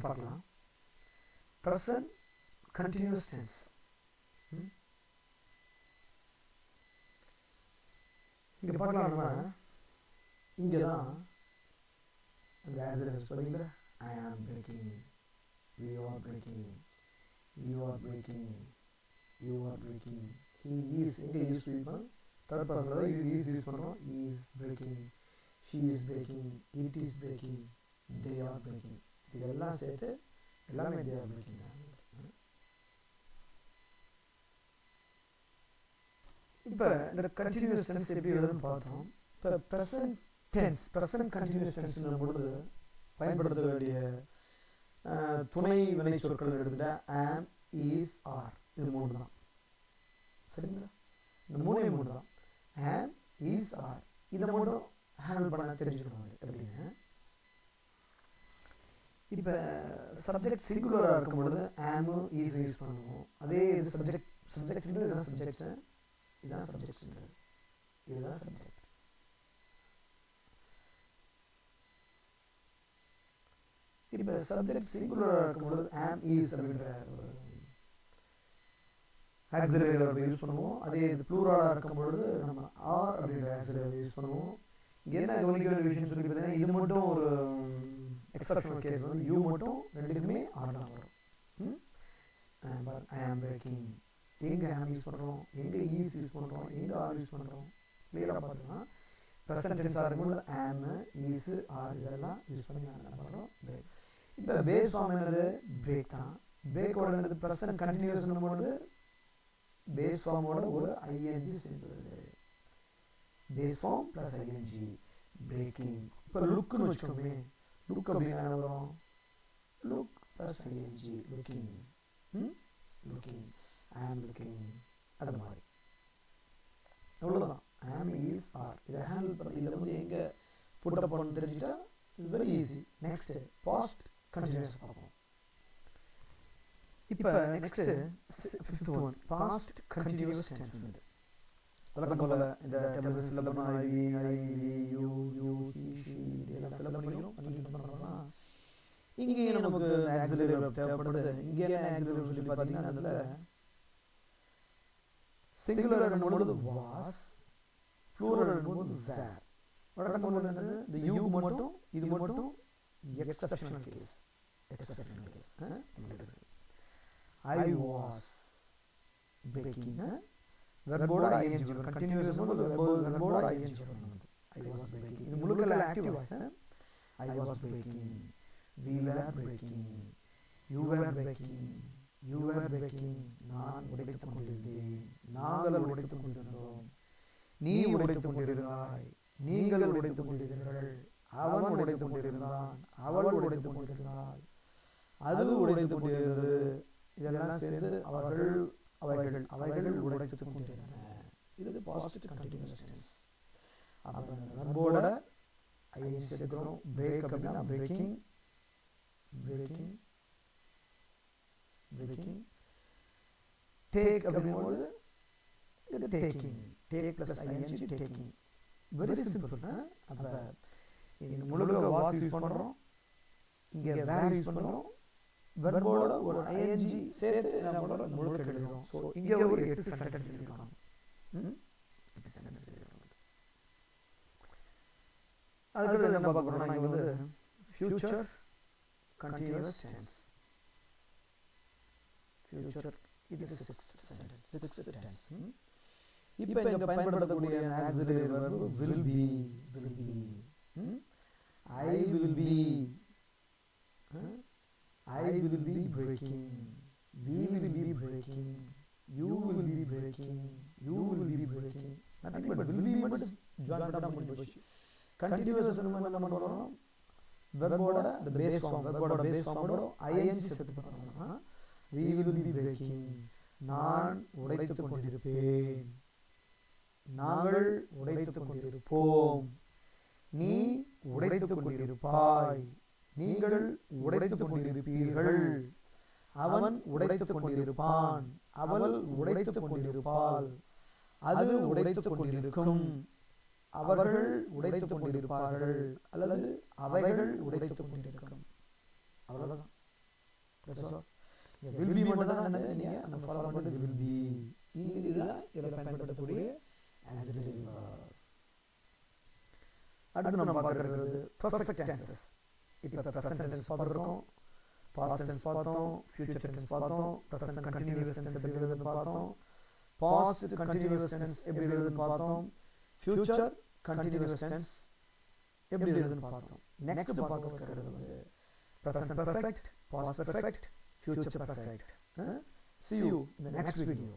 எடுத்து பார்க்கலாம் present continuous tense இங்கே பார்க்கலாம் நம்ம இங்கே தான் அந்த ஆக்சிடென்ட் பார்த்தீங்களா I am breaking we are breaking you are breaking you are breaking he is எங்கே யூஸ் பண்ணிப்போம் தேர்ட் பர்சனில் யூ ஈஸ் யூஸ் பண்ணுறோம் he is breaking she is breaking it is breaking they are breaking இதெல்லாம் சேர்த்து எல்லாமே they are இப்போ இந்த continuous tense எப்படி எழுதுன்னு பார்த்தோம். இப்போ ப்ரெசன்ட் டென்ஸ் ப்ரெசன்ட் கண்டினியூஸ் டென்ஸ்னும் பொழுது பயன்படுத்த வேண்டிய துணை வினை சொற்கள் எடுத்துட்டா ஆம் இஸ் ஆர் இது மூணு தான் சரிங்களா? இந்த மூணே மூணு தான் ஆம் இஸ் ஆர் இதை மட்டும் ஹேண்டில் பண்ண தெரிஞ்சுக்கணும். எப்படின்னு இப்போ சப்ஜெக்ட் சிங்குலராக இருக்கும் பொழுது ஆமு ஈஸ் யூஸ் பண்ணுவோம். அதே இது சப்ஜெக்ட் சப்ஜெக்ட் இதுதான் சப்ஜெக்ட் இதுதான் சப்ஜெக்ட் இதுதான் சப்ஜெக்ட் இப்போ சப்ஜெக்ட் சிங்குலராக இருக்கும் பொழுது ஆம் ஈஸ் அப்படின்ற ஒரு ஆக்சிலரி யூஸ் பண்ணுவோம். அதே இது ப்ளூரலாக இருக்கும் பொழுது நம்ம ஆர் அப்படின்ற ஆக்சிலரேட்டர் யூஸ் பண்ணுவோம். இங்கே என்ன கவனிக்க வேண்டிய விஷயம் சொல்லி பார்த்தீங்கன்னா இது மட்டும் ஒரு எக்ஸப்ஷனல் கேஸ் வந்து யூ மட்டும் ரெண்டுக்குமே ஆர் தான் வரும். ஐ ஆம் பிரேக்கிங் எங்கே ஆம் யூஸ் பண்ணுறோம் எங்கே ஈஸ் யூஸ் பண்ணுறோம் எங்கே ஆர் யூஸ் பண்ணுறோம் கிளியராக பார்த்தோம்னா ப்ரெசன்ட் டென்ஸாக இருக்கும்போது ஆம் ஈஸு ஆர் இதெல்லாம் யூஸ் பண்ணி நாங்கள் என்ன பண்ணுறோம் பிரேக் இப்போ பேஸ் ஃபார்ம் என்னது? பிரேக் தான். பிரேக்கோட என்னது? ப்ரெசன்ட் கண்டினியூஸ் பண்ணும்போது பேஸ் ஃபார்மோட ஒரு ING சேர்ந்துருது base form plus ING breaking இப்போ லுக்குன்னு வச்சுக்கோமே லுக் அப்படின்னா என்ன வரும் look plus ING looking looking I am looking அது மாதிரி. அவ்வளோதான் ஆம் இஸ் ஆர் இதை ஹேண்டில் பண்ண இதை வந்து எங்கே புட்ட பண்ணு தெரிஞ்சுட்டா இது very easy next past continuous பார்ப்போம். இப்போ next fifth one past continuous tense வந்து போல இந்த டேபிள் ஃபில் பண்ண நமக்கு ஆக்சிலரி தேவைப்படுது. இங்கே என்ன ஆக்சிலரி சொல்லி பார்த்தீங்கன்னா அதில் சிங்குலர் என்னும்பொழுது வாஸ் ப்ளூரல் என்னும்போது வேர் வழக்கம் போல என்னது? இந்த யூ மட்டும் இது மட்டும் exceptional case exceptional case I was breaking வெர்போட ING வரும் கண்டினியூஸ் போது வெர்போட ஐஎன்ஜி வரும் ஐ வாஸ் பிரேக்கிங் இது முழுக்கல active was I was breaking We were breaking. You were breaking. You were breaking. நான் உடைத்துக் கொண்டிருந்தேன். நாங்கள் உடைத்துக் கொண்டிருந்தோம். நீ உடைத்துக் கொண்டிருந்தாய். நீங்கள் உடைத்துக் கொண்டிருந்தீர்கள். அவன் உடைத்துக் கொண்டிருந்தான். அவள் உடைத்துக் கொண்டிருந்தாள். அது உடைத்துக் கொண்டிருந்தது. இதெல்லாம் சேர்ந்து அவர்கள் அவைகள் அவைகள் உடைத்துக் கொண்டிருந்தன இது பாசிட்டிவ் கண்டினியூஸ் டென்ஸ் அப்போ வெர்போட ஐஎன் சேர்க்கிறோம் பிரேக் அப்படின்னா பிரேக்கிங் பிரேக்கிங் பிரேக்கிங் டேக் அப்படிங்கும்போது இது taking take plus ING taking very simple அப்போ இங்கே முழுக்க வாஸ் யூஸ் பண்ணுறோம் இங்கே வேர் யூஸ் பண்ணுறோம் வெர்போட ஒரு ஐஎன்ஜி சேர்த்து என்ன பண்ணுறோம் முழுக்க எழுதுறோம் ஸோ இங்கே ஒரு எட்டு சென்டென்ஸ் எழுதிருக்காங்க? எட்டு சென்டென்ஸ் எழுதிருக்காங்க அதுக்கு என்ன பார்க்க போறோம்னா இங்கே வந்து ஃபியூச்சர் கண்டினியூஸ் டென்ஸ் ஃபியூச்சர் இது சிக்ஸ் சென்டென்ஸ் சிக்ஸ் டென்ஸ் இப்போ இங்கே பயன்படுத்தக்கூடிய ஆக்சிலரி be will be ம்? I will be huh? I will be breaking we will be breaking you will be breaking you will be breaking nothing but will be மட்டும் join பண்ணா முடிஞ்சு போச்சு continuous நம்ம என்ன பண்ணுறோம் வெர்போட the base form வெர்போட base formோட ing சேர்த்து பண்ணோம்னா we will be breaking. நான் உடைத்துக் கொண்டிருப்பேன். நாங்கள் உடைத்துக் கொண்டிருப்போம். நீ உடைத்துக் கொண்டிருப்பாய். நீங்கள் உடைத்துக் கொண்டிருப்பீர்கள். அவன் உடைத்துக் கொண்டிருப்பான். அவள் உடைத்துக் கொண்டிருப்பாள். அது உடைத்துக் கொண்டிருக்கும். அவர்கள் உடைத்துக் கொண்டிருப்பார்கள் அல்லது அவைகள் உடைத்துக் கொண்டிருக்கும். அவ்வளோதான் வில் பி தான் நீங்கள் நம்ம ஃபாலோ பண்ணுறது வில் பி இதுதான் இதில் பயன்படுத்தக்கூடிய அடுத்து நம்ம பார்க்கறது பர்ஃபெக்ட் டென்சஸ் இப்போ ப்ரெசன்ட் டென்ஸ் பார்த்துருக்கோம். பாஸ்ட் டென்ஸ் பார்த்தோம். ஃபியூச்சர் டென்ஸ் பார்த்தோம். ப்ரெசன்ட் கண்டினியூஸ் டென்ஸ் எப்படி எழுதுன்னு பார்த்தோம். பாஸ்ட் கண்டினியூஸ் டென்ஸ் எப்படி எழுதுன்னு பார்த்தோம். ஃபியூச்சர் கண்டினியூஸ் டென்ஸ் எப்படி எழுதுன்னு பார்த்தோம் நெக்ஸ்ட் பார்க்க இருக்கிறது வந்து present perfect past perfect. Huh? See you in the next video.